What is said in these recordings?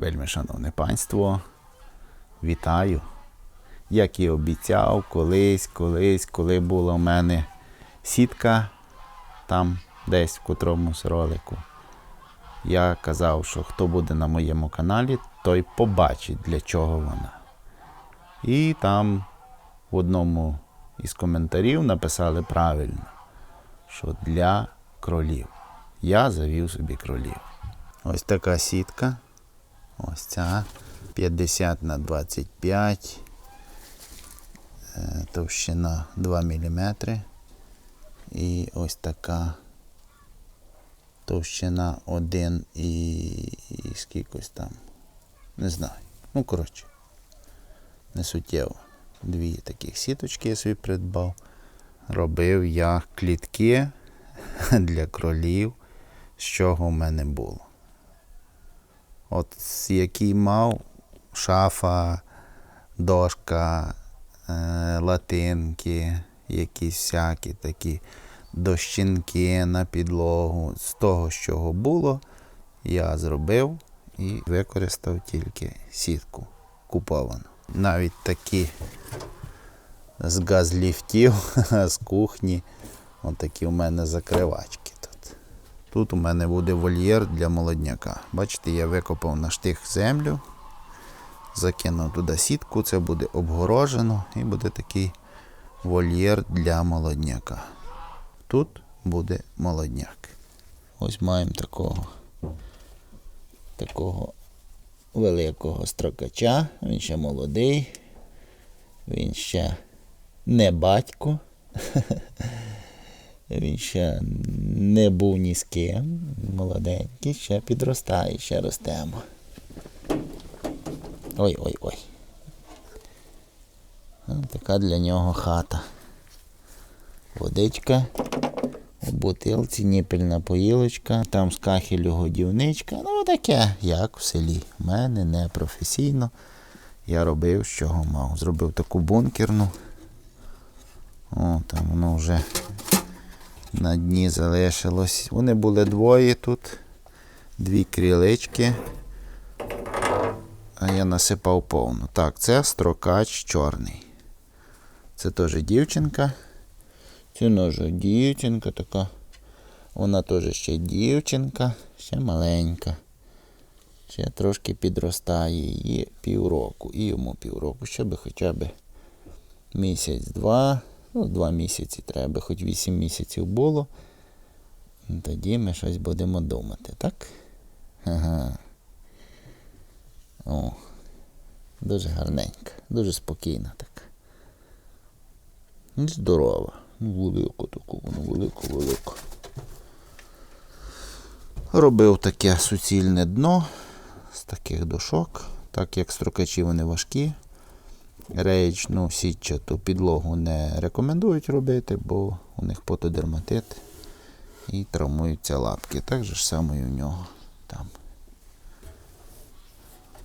Вельми шановне панство, вітаю. Як і обіцяв, колись, колись, коли була в мене сітка там десь в котромусь ролику. Я казав, що хто буде на моєму каналі, той побачить, для чого вона. І там в одному із коментарів написали правильно, що для кролів. Я завів собі кролів. Ось така сітка. Ось ця 50 на 25. Е, Товщина 2 мм. І ось така товщина 1 і, і скількось там. Не знаю. Ну, коротше, не суттєво. Дві таких сіточки я собі придбав. Робив я клітки для кролів, з чого в мене було. От який мав шафа, дошка, е, латинки, якісь всякі такі дощинки на підлогу. З того, чого було, я зробив і використав тільки сітку куповану. Навіть такі з газліфтів, з кухні. Отакі у мене закривачки. Тут у мене буде вольєр для молодняка. Бачите, я викопав на штих землю, закинув туди сітку, це буде обгорожено і буде такий вольєр для молодняка. Тут буде молодняк. Ось маємо такого, такого великого строкача. Він ще молодий. Він ще не батько. Він ще не був ні з ким. Молоденький, ще підростає, ще ростемо. Ой-ой-ой. Така для нього хата. Водичка. У бутилці ніпельна поїлочка, там з кахелю годівничка. Ну таке, як в селі. У мене не професійно. Я робив, з чого мав. Зробив таку бункерну. О, там воно вже на дні залишилось. Вони були двоє тут. Дві крілички. А я насипав повну. Так, це строкач чорний. Це теж дівчинка. Це ножа дівчинка така. Вона теж ще дівчинка, ще маленька. Ще трошки підростає її півроку. І йому півроку. Ще би хоча б місяць-два. Ну, два місяці треба, хоч вісім місяців було. Тоді ми щось будемо думати, так? Ага. О, дуже гарненька, дуже спокійна така. І здорова. Ну, велику таку, воно велику, велику. Робив таке суцільне дно з таких дошок, так як строкачі вони важкі. Реєчну сітчату підлогу не рекомендують робити, бо у них потодерматит і травмуються лапки. Так же ж само і у нього там.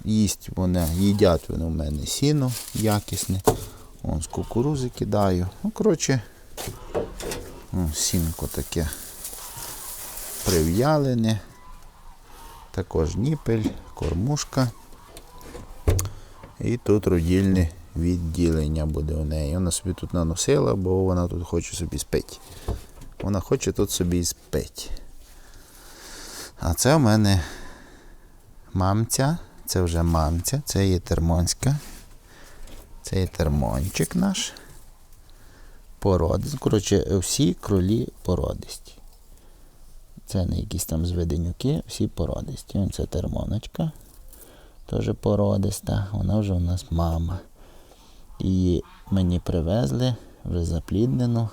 Їсть вони, їдять вони в мене сіно якісне. Вон з кукурузи кидаю. Ну, коротше, о, сінко таке прив'ялене. Також ніпель, кормушка. І тут родільне відділення буде у неї. Вона собі тут наносила, бо вона тут хоче собі спить. Вона хоче тут собі спить. А це в мене мамця, це вже мамця, це є термонська. Це є термончик наш. Породист. Коротше, всі кролі породисті. Це не якісь там зведенюки, всі породисті. Це термоночка. Теж породиста. Вона вже у нас мама. Її мені привезли, вже запліднену.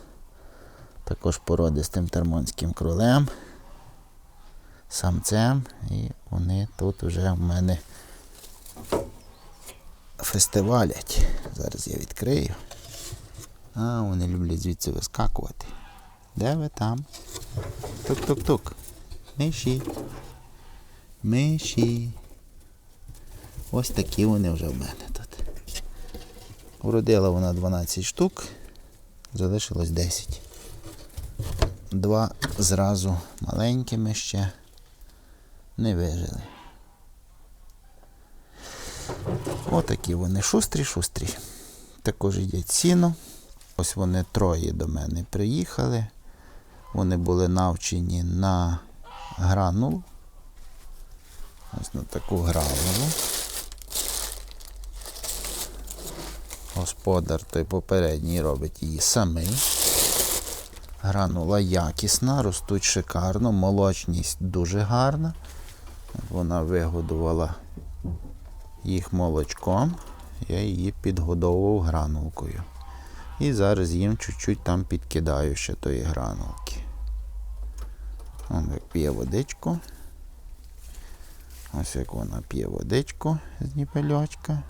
Також породистим термонським кролем. Самцем. І вони тут вже в мене фестивалять. Зараз я відкрию. А, вони люблять звідси вискакувати. Де ви там? Тук-тук-тук. Миші. Миші. Ось такі вони вже в мене тут. Вродила вона 12 штук, залишилось 10. Два зразу маленькими ще не вижили. Отакі вони шустрі-шустрі. Також їдять сіно. Ось вони троє до мене приїхали. Вони були навчені на гранулу. Ось на таку гранулу. Господар той попередній робить її самий. Гранула якісна, ростуть шикарно, молочність дуже гарна. Вона вигодувала їх молочком. Я її підгодовував гранулкою. І зараз їм чуть-чуть там підкидаю ще тої гранулки. Он як п'є водичку. Ось як вона п'є водичку з ніпельочка.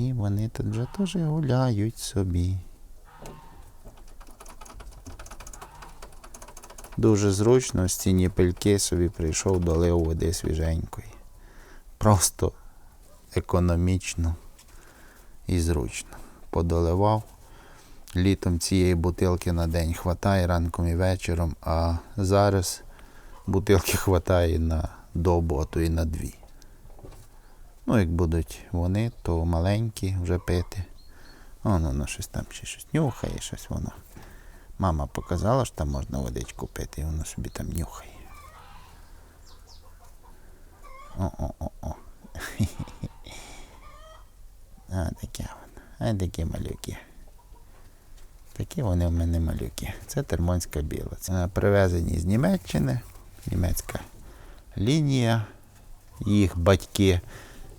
І вони тут вже теж гуляють собі. Дуже зручно з ці ніпельки собі прийшов, долив води свіженької. Просто економічно і зручно. Подоливав. Літом цієї бутилки на день хватає ранком і вечором, а зараз бутилки хватає на добу, а то і на дві. Ну, як будуть вони, то маленькі вже пити. Воно, воно щось там ще щось нюхає, щось воно. Мама показала, що там можна водичку пити, і воно собі там нюхає. О-о-о-о. А, таке воно. А такі малюки. Такі вони в мене малюки. Це термонська біла. Це привезені з Німеччини. Німецька лінія. Їх батьки,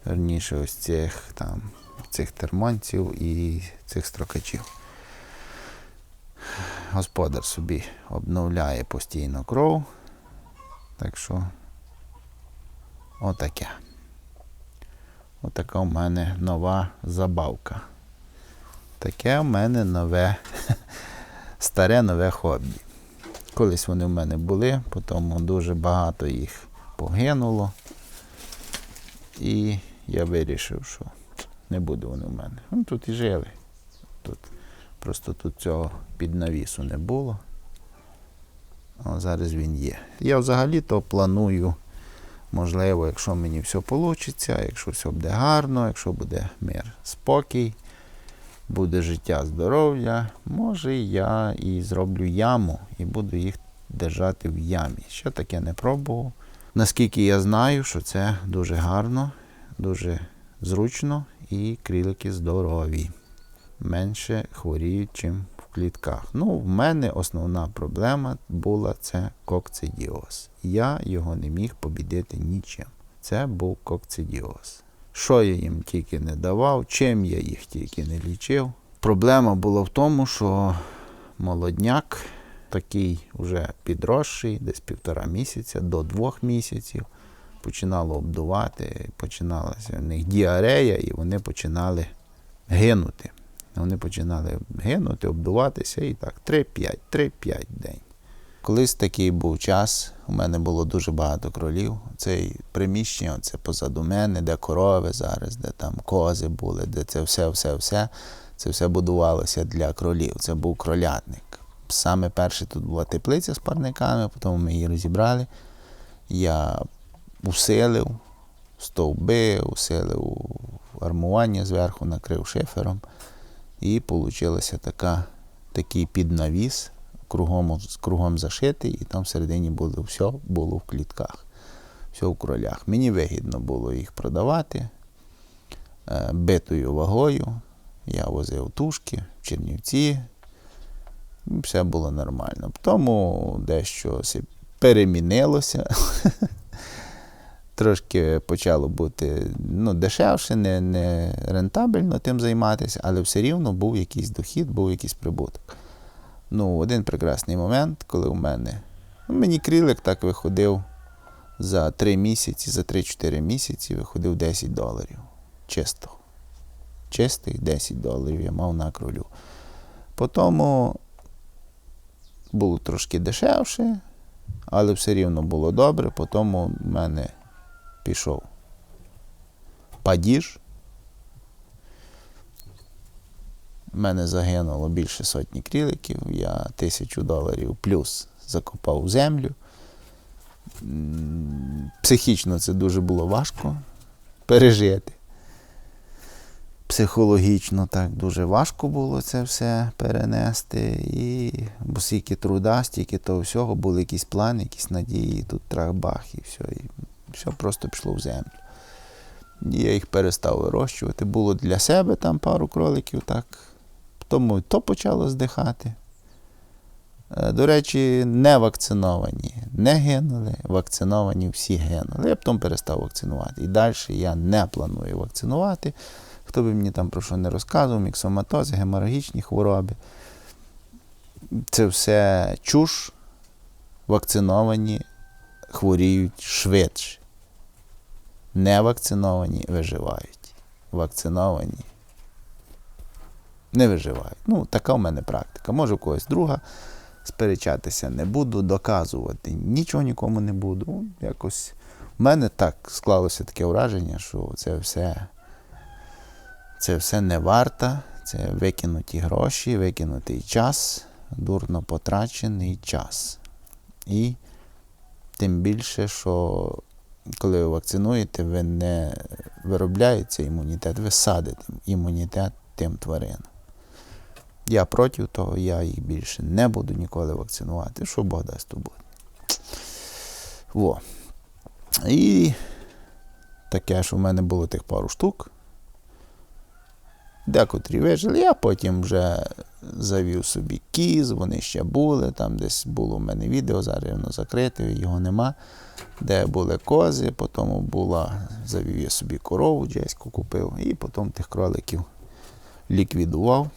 верніше, ось цих там цих термонців і цих строкачів. Господар собі обновляє постійно кров. Так що отаке. Отака в мене нова забавка. Таке в мене нове, старе нове хобі. Колись вони в мене були, потім дуже багато їх погинуло. І я вирішив, що не буде вони в мене. Ну, тут і жили. Тут, просто тут цього під навісу не було. А зараз він є. Я взагалі-то планую, можливо, якщо мені все вийде, якщо все буде гарно, якщо буде мир, спокій, буде життя, здоров'я, може я і зроблю яму і буду їх держати в ямі. Ще таке не пробував. Наскільки я знаю, що це дуже гарно, дуже зручно і крілики здорові. Менше хворіють, чим в клітках. Ну, в мене основна проблема була це кокцидіоз. Я його не міг побідити нічим. Це був кокцидіоз. Що я їм тільки не давав, чим я їх тільки не лічив. Проблема була в тому, що молодняк такий вже підросший, десь півтора місяця до двох місяців, починало обдувати, починалася в них діарея, і вони починали гинути. Вони починали гинути, обдуватися і так 3-5, 3-5 день. Колись такий був час, у мене було дуже багато кролів. Це приміщення, це позаду мене, де корови зараз, де там кози були, де це все-все-все. Це все будувалося для кролів. Це був кролятник. Саме перше тут була теплиця з парниками, потім ми її розібрали. Я усилив стовби, усилив армування зверху, накрив шифером. І вийшла така, такий піднавіс, кругом, кругом зашитий, і там всередині було все було в клітках, все в кролях. Мені вигідно було їх продавати е, битою вагою. Я возив тушки в Чернівці, все було нормально. Тому дещо перемінилося. Трошки почало бути ну, дешевше, не не рентабельно тим займатися, але все рівно був якийсь дохід, був якийсь прибуток. Ну, один прекрасний момент, коли у мене ну, мені крілик так виходив за 3 місяці, за 3-4 місяці виходив 10 доларів. Чисто. Чистих 10 доларів я мав на кролю. Потім було трошки дешевше, але все рівно було добре. Потім у мене пішов падіж. У мене загинуло більше сотні кріликів, я тисячу доларів плюс закопав в землю. Психічно це дуже було важко пережити. Психологічно так дуже важко було це все перенести. І бо стільки труда, стільки того всього, були якісь плани, якісь надії, тут трах-бах, і все. Все просто пішло в землю. Я їх перестав вирощувати. Було для себе там пару кроликів, так. Тому то почало здихати. Е, До речі, не вакциновані не гинули, вакциновані всі гинули. Я потім перестав вакцинувати. І далі я не планую вакцинувати. Хто би мені там про що не розказував, міксоматози, геморагічні хвороби. Це все чуш, вакциновані хворіють швидше. Не вакциновані виживають. Вакциновані не виживають. Ну, така в мене практика. Може, у когось друга сперечатися не буду, доказувати нічого нікому не буду. Якось в мене так склалося таке враження, що це все, це все не варто, це викинуті гроші, викинутий час, дурно потрачений час. І тим більше, що коли ви вакцинуєте, ви не виробляєте імунітет, ви садите імунітет тим тваринам. Я проти того, я їх більше не буду ніколи вакцинувати. Що Бог дасть то буде. Во. І таке, що в мене було тих пару штук. Декотрі вижили, я потім вже завів собі кіз, вони ще були. Там десь було в мене відео, зараз воно закрите, його нема. Де були кози, потім була, завів я собі корову, джеську купив, і потім тих кроликів ліквідував.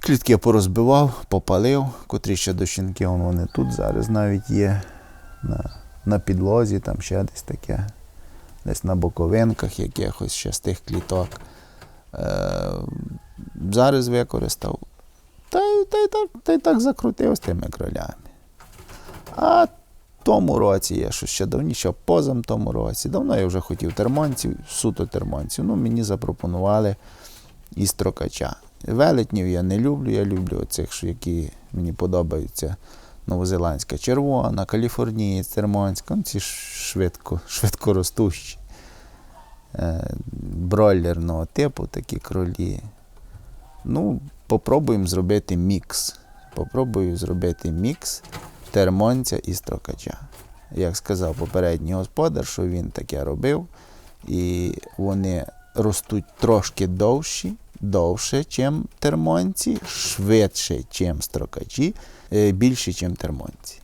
Клітки порозбивав, попалив, котрі ще до щінки, вони тут зараз навіть є на, на підлозі, там ще десь таке, десь на боковинках якихось ще з тих кліток. Е, зараз використав. Та, й- та, й так, та й так закрутив з тими кролями. А тому році я що ще давніше, позам тому році. Давно я вже хотів термонців, суто термонців. Ну, мені запропонували і строкача. Велетнів я не люблю, я люблю оцих, які мені подобаються. Новозеландська червона, каліфорнієць, термонська, ну, ці ж швидко, швидкоростущі. Е, бройлерного типу такі кролі. Ну, попробуємо зробити мікс. Попробую зробити мікс термонця і строкача. Як сказав попередній господар, що він таке робив, і вони ростуть трошки довші, довше, чим термонці, швидше, чим строкачі, е, більше, чим термонці.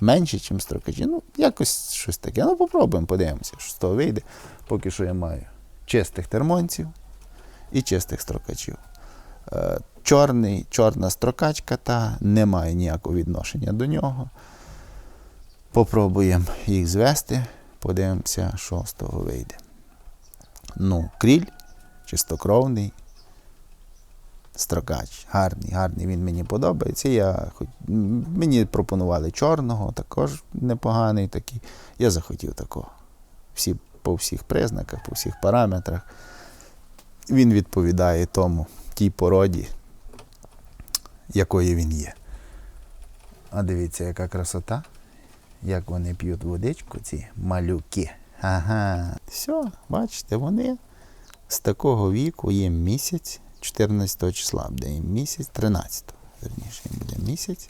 Менше, чим строкачі. Ну, якось щось таке. Ну, попробуємо, подивимося, що з того вийде. Поки що я маю чистих термонців і чистих строкачів. Е, Чорний, чорна строкачка та не має ніякого відношення до нього. Попробуємо їх звести, подивимося, що з того вийде. Ну, кріль, чистокровний, строкач. Гарний, гарний, він мені подобається. Я, хоч- мені пропонували чорного, також непоганий такий. Я захотів такого. Всі, по всіх признаках, по всіх параметрах. Він відповідає тому, тій породі, якої він є. А дивіться, яка красота. Як вони п'ють водичку, ці малюки. Ага. Все, бачите, вони з такого віку їм місяць, 14 числа буде їм місяць, 13 верніше їм буде місяць.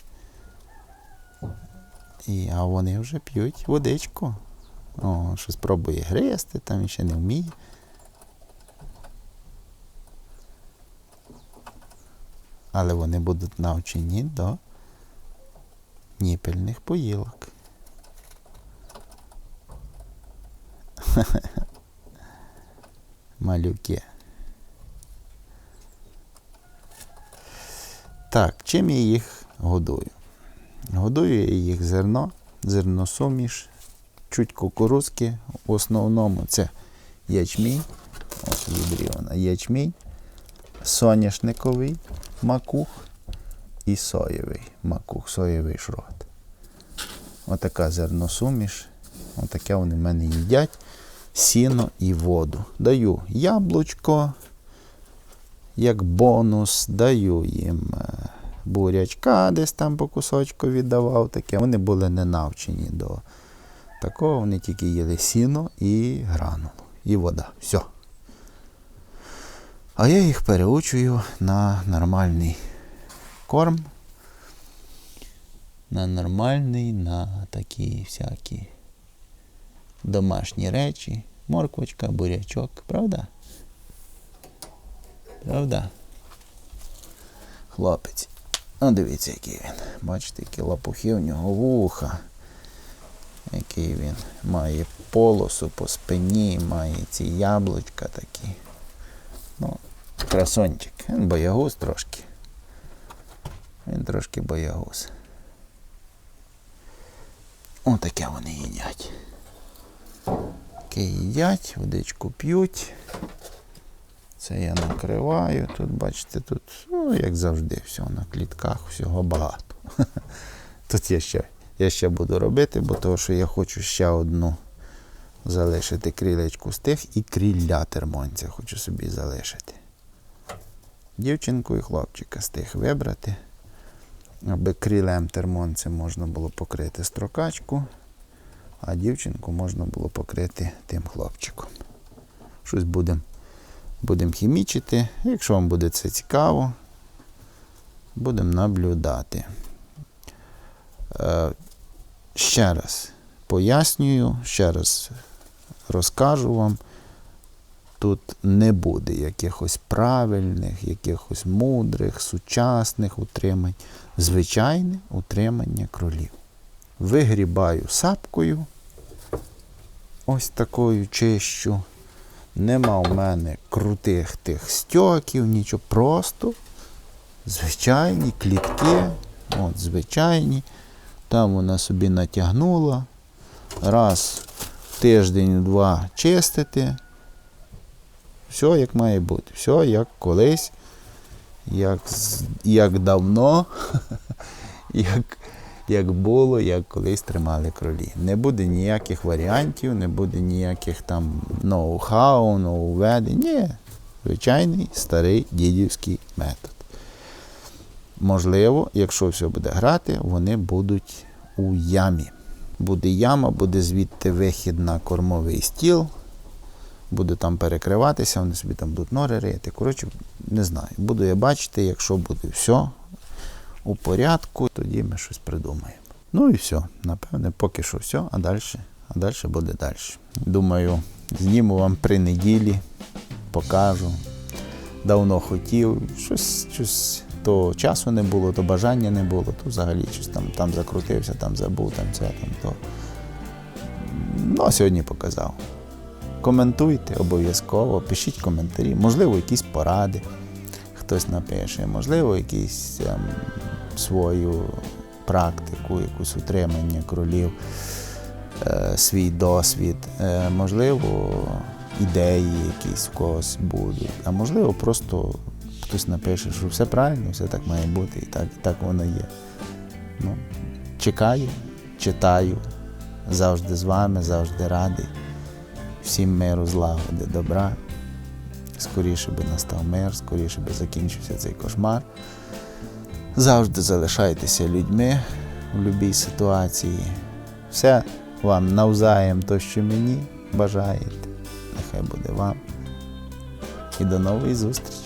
І, а вони вже п'ють водичку. О, щось пробує гризти, там ще не вміє. Але вони будуть навчені до ніпельних поїлок. Малюки. Так, чим я їх годую? Годую я їх зерно, зерносуміш, чуть кукурузки. В основному це ячмінь. Ось відрівана ячмінь, соняшниковий макух і соєвий макух, соєвий шрот. Отака зерносуміш. Отаке вони в мене їдять. Сіно і воду. Даю яблучко, як бонус, даю їм е, бурячка, десь там по кусочку віддавав. Таке. Вони були не навчені до, Такого вони тільки їли сіно і гранулу, і вода. Все. А я їх переучую на нормальний корм. На нормальний, на такі всякі домашні речі. Морквочка, бурячок, правда? Правда? Хлопець. Ну, дивіться, який він. Бачите, які лапухи у нього вуха. Який він має полосу по спині, має ці яблучка такі. Ну, красончик. Він боягуз трошки. Він трошки боягуз. Отаке вони їдять. Таке їдять, водичку п'ють. Це я накриваю. Тут, бачите, тут, ну, як завжди, все на клітках, всього багато. Тут я ще, я ще буду робити, бо того, що я хочу ще одну залишити крілечку з тих і крілля термонця хочу собі залишити. Дівчинку і хлопчика з тих вибрати, аби крілем термонцем можна було покрити строкачку, а дівчинку можна було покрити тим хлопчиком. Щось будемо будемо хімічити. Якщо вам буде це цікаво, будемо наблюдати. Е, ще раз пояснюю, ще раз розкажу вам. Тут не буде якихось правильних, якихось мудрих, сучасних утримань. Звичайне утримання кролів. Вигрібаю сапкою, ось такою чищу. Нема у мене крутих тих стьоків, нічого. Просто звичайні клітки, от звичайні. Там вона собі натягнула. Раз в тиждень-два чистити. Все як має бути. Все як колись, як, як давно, як, як було, як колись тримали кролі. Не буде ніяких варіантів, не буде ніяких там ноу-хау, нововведень. Ні. Звичайний старий дідівський метод. Можливо, якщо все буде грати, вони будуть у ямі. Буде яма, буде звідти вихід на кормовий стіл, буде там перекриватися, вони собі там будуть нори рити. Коротше, не знаю. Буду я бачити, якщо буде все у порядку, тоді ми щось придумаємо. Ну і все. Напевне, поки що все, а далі, а далі буде далі. Думаю, зніму вам при неділі, покажу. Давно хотів, щось, щось то часу не було, то бажання не було, то взагалі щось там, там закрутився, там забув, там це, там то. Ну, а сьогодні показав. Коментуйте обов'язково, пишіть коментарі, можливо, якісь поради хтось напише, можливо, якісь ем, свою практику, якусь утримання кролів, е, свій досвід, е, можливо, ідеї якісь в когось будуть, а можливо, просто хтось напише, що все правильно, все так має бути, і так, і так воно є. Ну, чекаю, читаю, завжди з вами, завжди радий. Всім миру, злагоди, добра. Скоріше би настав мир, скоріше би закінчився цей кошмар. Завжди залишайтеся людьми в будь-якій ситуації. Все вам навзаєм то, що мені бажаєте. Нехай буде вам. І до нової зустрічі.